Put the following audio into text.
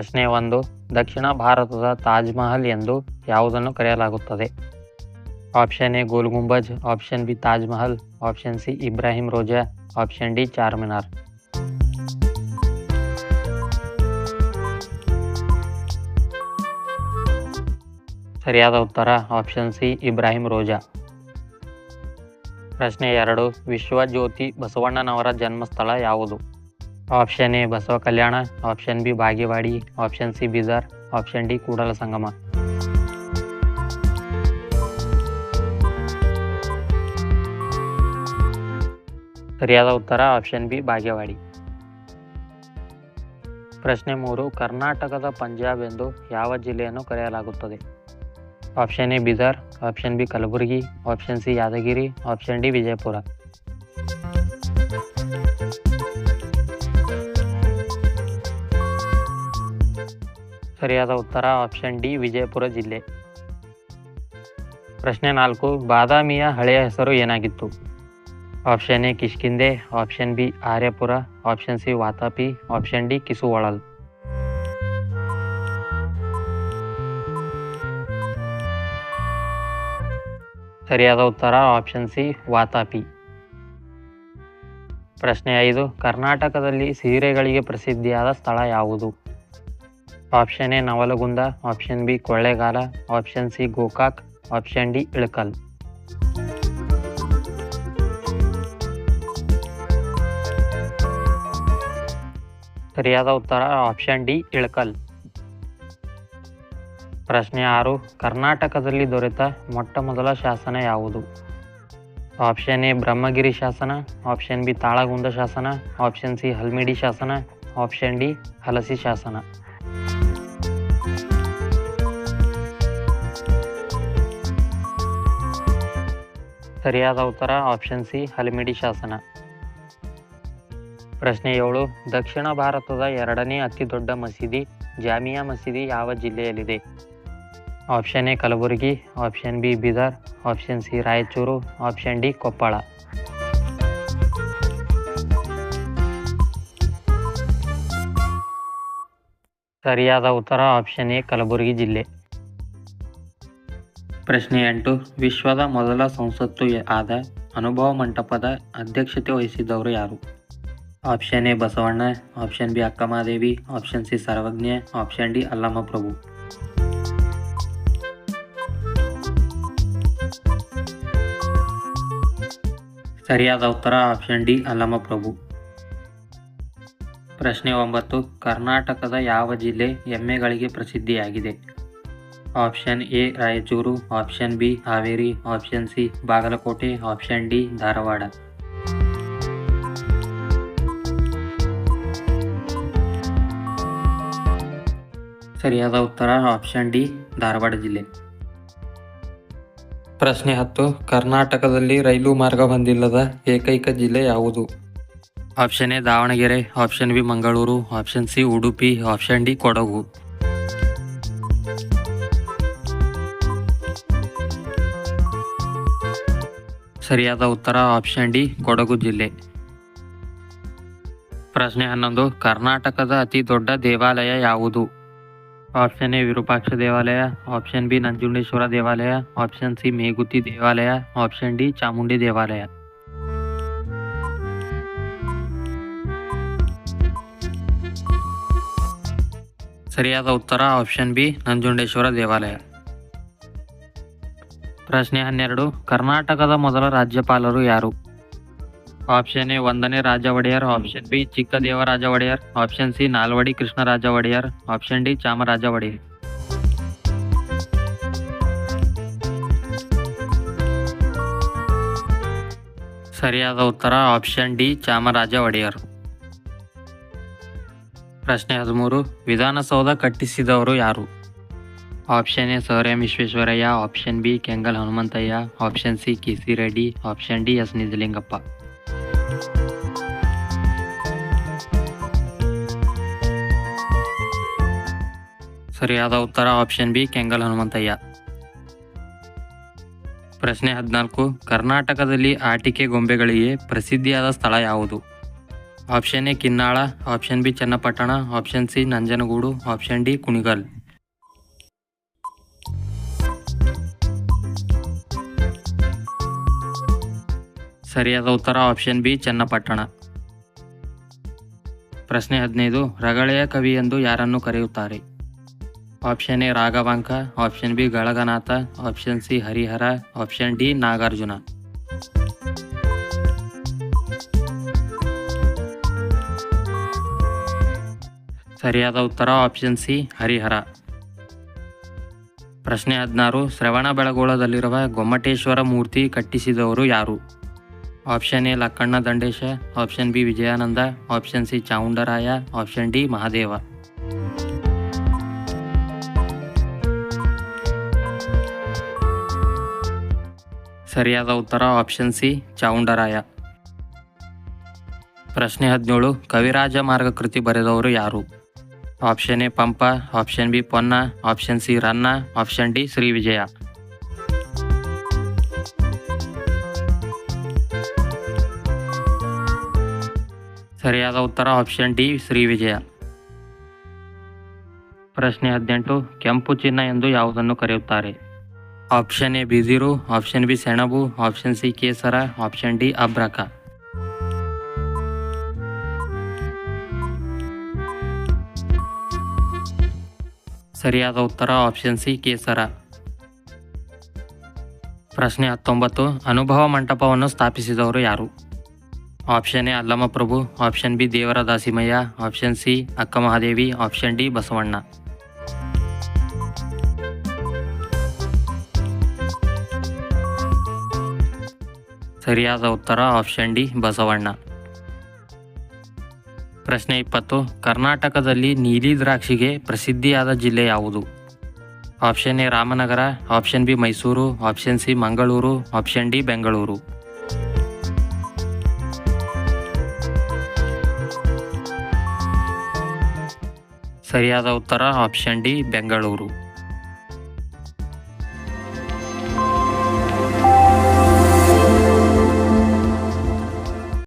ಪ್ರಶ್ನೆ ಒಂದು. ದಕ್ಷಿಣ ಭಾರತದ ತಾಜ್ ಮಹಲ್ ಎಂದು ಯಾವುದನ್ನು ಕರೆಯಲಾಗುತ್ತದೆ? Option A, Gol Gumbaz. Option B, Taj Mahal. Option C, Ibrahim Roza. Option D, Charminar. ಸರಿಯಾದ ಉತ್ತರ. Option C, Ibrahim Roza. ಪ್ರಶ್ನೆ ಎರಡು. ವಿಶ್ವಜ್ಯೋತಿ ಬಸವಣ್ಣನವರ ಜನ್ಮಸ್ಥಳ ಯಾವುದು? Option A Basava Kalyana. Option B Bagewadi. Option C Bidar. Option D Kudala Sangama. ಸರಿಯಾದ ಉತ್ತರ ಆಪ್ಷನ್ ಬಿ ಬಾಗೇವಾಡಿ. ಪ್ರಶ್ನೆ ಮೂರು, ಕರ್ನಾಟಕದ ಪಂಜಾಬ್ ಎಂದು ಯಾವ ಜಿಲ್ಲೆಯನ್ನು ಕರೆಯಲಾಗುತ್ತದೆ? Option A Bidar. Option B Kalaburagi. Option C Yadgir. Option D Vijayapura. ಸರಿಯಾದ ಉತ್ತರ ಆಪ್ಷನ್ ಡಿ, ವಿಜಯಪುರ ಜಿಲ್ಲೆ. ಪ್ರಶ್ನೆ ನಾಲ್ಕು, ಬಾದಾಮಿಯ ಹಳೆಯ ಹೆಸರು ಏನಾಗಿತ್ತು? Option A Kishkinda option B, Aryapura, option C, Vatapi, option D, Kisuvolal. ಸರಿಯಾದ ಉತ್ತರ ಆಪ್ಷನ್ ಸಿ, ವಾತಾಪಿ. ಪ್ರಶ್ನೆ ಐದು, ಕರ್ನಾಟಕದಲ್ಲಿ ಸೀರೆಗಳಿಗೆ ಪ್ರಸಿದ್ಧಿಯಾದ ಸ್ಥಳ ಯಾವುದು? Option A Navalgund, option B Kollegal, option C Gokak, option D Ilkal. ಸರಿಯಾದ ಉತ್ತರ ಆಪ್ಷನ್ ಡಿ ಇಳಕಲ್. ಪ್ರಶ್ನೆ ಆರು, ಕರ್ನಾಟಕದಲ್ಲಿ ದೊರೆತ ಮೊಟ್ಟ ಮೊದಲ ಶಾಸನ ಯಾವುದು? ಆಪ್ಷನ್ ಎ ಬ್ರಹ್ಮಗಿರಿ ಶಾಸನ, ಆಪ್ಷನ್ ಬಿ ತಾಳಗುಂದ ಶಾಸನ, ಆಪ್ಷನ್ ಸಿ ಹಲ್ಮಿಡಿ ಶಾಸನ, ಆಪ್ಷನ್ ಡಿ ಹಲಸಿ ಶಾಸನ. ಸರಿಯಾದ ಉತ್ತರ ಆಪ್ಷನ್ ಸಿ ಹಲಿಮಿಡಿ ಶಾಸನ. ಪ್ರಶ್ನೆ ಏಳು, ದಕ್ಷಿಣ ಭಾರತದ ಎರಡನೇ ಅತಿ ದೊಡ್ಡ ಮಸೀದಿ, ಜಾಮಿಯಾ ಮಸೀದಿ ಯಾವ ಜಿಲ್ಲೆಯಲ್ಲಿದೆ? Option A, Kalaburagi option B, Bidar option C, Raichur option D, Koppal. ಸರಿಯಾದ ಉತ್ತರ ಆಪ್ಷನ್ ಎ, ಕಲಬುರಗಿ ಜಿಲ್ಲೆ. ಪ್ರಶ್ನೆ ಎಂಟು, ವಿಶ್ವದ ಮೊದಲ ಸಂಸತ್ತು ಆದ ಅನುಭವ ಮಂಟಪದ ಅಧ್ಯಕ್ಷತೆ ವಹಿಸಿದ್ದವರು ಯಾರು? Option A, Basavanna, option B Akkamahadevi option C, Sarvajna, option D Allama Prabhu ಸರಿಯಾದ ಉತ್ತರ ಆಪ್ಷನ್ ಡಿ ಅಲ್ಲಮ್ಮ ಪ್ರಭು ಪ್ರಶ್ನೆ ಒಂಬತ್ತು, ಕರ್ನಾಟಕದ ಯಾವ ಜಿಲ್ಲೆ ಎಮ್ಮೆಗಳಿಗೆ ಪ್ರಸಿದ್ಧಿಯಾಗಿದೆ? Option A Raichur option B Haveri option C Bagalkot option D Dharwad ಸರಿಯಾದ ಉತ್ತರ ಆಪ್ಷನ್ ಡಿ ಧಾರವಾಡ ಜಿಲ್ಲೆ. ಪ್ರಶ್ನೆ ಹತ್ತು, ಕರ್ನಾಟಕದಲ್ಲಿ ರೈಲು ಮಾರ್ಗ ಹೊಂದಿಲ್ಲದ ಏಕೈಕ ಜಿಲ್ಲೆ ಯಾವುದು? Option A Davanagere. Option B Mangaluru. Option C Udupi. Option D Kodagu. ಸರಿಯಾದ ಉತ್ತರ ಆಪ್ಷನ್ ಡಿ ಕೊಡಗು ಜಿಲ್ಲೆ. ಪ್ರಶ್ನೆ ಹನ್ನೊಂದು, ಕರ್ನಾಟಕದ ಅತಿ ದೊಡ್ಡ ದೇವಾಲಯ ಯಾವುದು? ಆಪ್ಷನ್ ಎ, ವಿರೂಪಾಕ್ಷ ದೇವಾಲಯ ಆಪ್ಷನ್ ಬಿ, ನಂಜುಂಡೇಶ್ವರ ದೇವಾಲಯ ಆಪ್ಷನ್ ಸಿ, ಮೇಗುತಿ ದೇವಾಲಯ ಆಪ್ಷನ್ ಡಿ, ಚಾಮುಂಡಿ ದೇವಾಲಯ. ಸರಿಯಾದ ಉತ್ತರ ಆಪ್ಷನ್ ಬಿ, ನಂಜುಂಡೇಶ್ವರ ದೇವಾಲಯ. ಪ್ರಶ್ನೆ ಹನ್ನೆರಡು ಕರ್ನಾಟಕದ ಮೊದಲ ರಾಜ್ಯಪಾಲರು ಯಾರು ಆಪ್ಷನ್ ಎ ಒಂದನೇ Raja Wodeyar option B Chikkadevaraja Wodeyar option C Nalvadi Krishnaraja Wodeyar option D Chamaraja Wodeyar ಸರಿಯಾದ ಉತ್ತರ ಆಪ್ಷನ್ ಡಿ ಚಾಮರಾಜ ಒಡೆಯರ್ ಪ್ರಶ್ನೆ ಹದಿಮೂರು ವಿಧಾನಸೌಧ ಕಟ್ಟಿಸಿದವರು ಯಾರು option A sir Visvesvaraya option B Kengal Hanumanthaiah option C K C Reddy option D S Nijalingappa ಸರಿಯಾದ ಉತ್ತರ? Option B Kengal Hanumanthaiah ಪ್ರಶ್ನೆ ಹದಿನಾಲ್ಕು. ಕರ್ನಾಟಕದಲ್ಲಿ ಆಟಿಕೆ ಗೊಂಬೆಗಳಿಗೆ ಪ್ರಸಿದ್ಧಿಯಾದ ಸ್ಥಳ ಯಾವುದು? Option A Kinnal option B Channapatna option C Nanjangud option D Kunigal ಸರಿಯಾದ ಉತ್ತರ ಆಪ್ಷನ್ ಬಿ ಚನ್ನಪಟ್ಟಣ. ಪ್ರಶ್ನೆ ಹದಿನೈದು, ರಗಳೆಯ ಕವಿ ಎಂದು ಯಾರನ್ನು ಕರೆಯುತ್ತಾರೆ? Option A Raghavanka option B Galaganatha option C Harihara option D Nagarjuna. ಸರಿಯಾದ ಉತ್ತರ ಆಪ್ಷನ್ ಸಿ ಹರಿಹರ. ಪ್ರಶ್ನೆ ಹದಿನಾರು, ಶ್ರವಣ ಬೆಳಗೋಳದಲ್ಲಿರುವ ಗೊಮ್ಮಟೇಶ್ವರ ಮೂರ್ತಿ ಕಟ್ಟಿಸಿದವರು ಯಾರು? Option A Lakkanna Dandesha option B Vijayananda option C Chavundaraya option D Mahadeva ಸರಿಯಾದ ಉತ್ತರ ಆಪ್ಷನ್ ಸಿ ಚಾವುಂಡರಾಯ ಪ್ರಶ್ನೆ ಹದಿನೇಳು ಕವಿರಾಜ ಮಾರ್ಗ ಕೃತಿ ಬರೆದವರು ಯಾರು option A Pampa option B Ponna option C Ranna option D Shri Vijaya ಸರಿಯಾದ ಉತ್ತರ ಆಪ್ಷನ್ ಡಿ, ಶ್ರೀ ವಿಜಯ. ಪ್ರಶ್ನೆ ಹದಿನೆಂಟು, ಕೆಂಪು ಚಿನ್ನ ಎಂದು ಯಾವುದನ್ನು ಕರೆಯುತ್ತಾರೆ? ಆಪ್ಷನ್ ಎ ಬಿದಿರು ಆಪ್ಷನ್ ಬಿ, ಸೆಣಬು, ಆಪ್ಷನ್ ಸಿ, ಕೇಸರ, ಆಪ್ಷನ್ ಡಿ, ಅಬ್ರಕ. ಸರಿಯಾದ ಉತ್ತರ ಆಪ್ಷನ್ ಸಿ, ಕೇಸರ. ಪ್ರಶ್ನೆ ಹತ್ತೊಂಬತ್ತು, ಅನುಭವ ಮಂಟಪವನ್ನು ಸ್ಥಾಪಿಸಿದವರು ಯಾರು? ಆಪ್ಷನ್ ಎ ಅಲ್ಲಮ್ಮ ಪ್ರಭು ಆಪ್ಷನ್ ಬಿ ದೇವರ ದಾಸಿಮಯ್ಯ ಆಪ್ಷನ್ ಸಿ ಅಕ್ಕ ಮಹಾದೇವಿ ಆಪ್ಷನ್ ಡಿ ಬಸವಣ್ಣ ಸರಿಯಾದ ಉತ್ತರ ಆಪ್ಷನ್ ಡಿ ಬಸವಣ್ಣ ಪ್ರಶ್ನೆ ಇಪ್ಪತ್ತು, ಕರ್ನಾಟಕದಲ್ಲಿ ನೀಲಿ ದ್ರಾಕ್ಷಿಗೆ ಪ್ರಸಿದ್ಧಿಯಾದ ಜಿಲ್ಲೆ ಯಾವುದು? Option A Ramanagara. Option B Mysuru. Option C Mangaluru. Option D Bengaluru. ಸರಿಯಾದ ಉತ್ತರ ಆಪ್ಷನ್ ಡಿ ಬೆಂಗಳೂರು.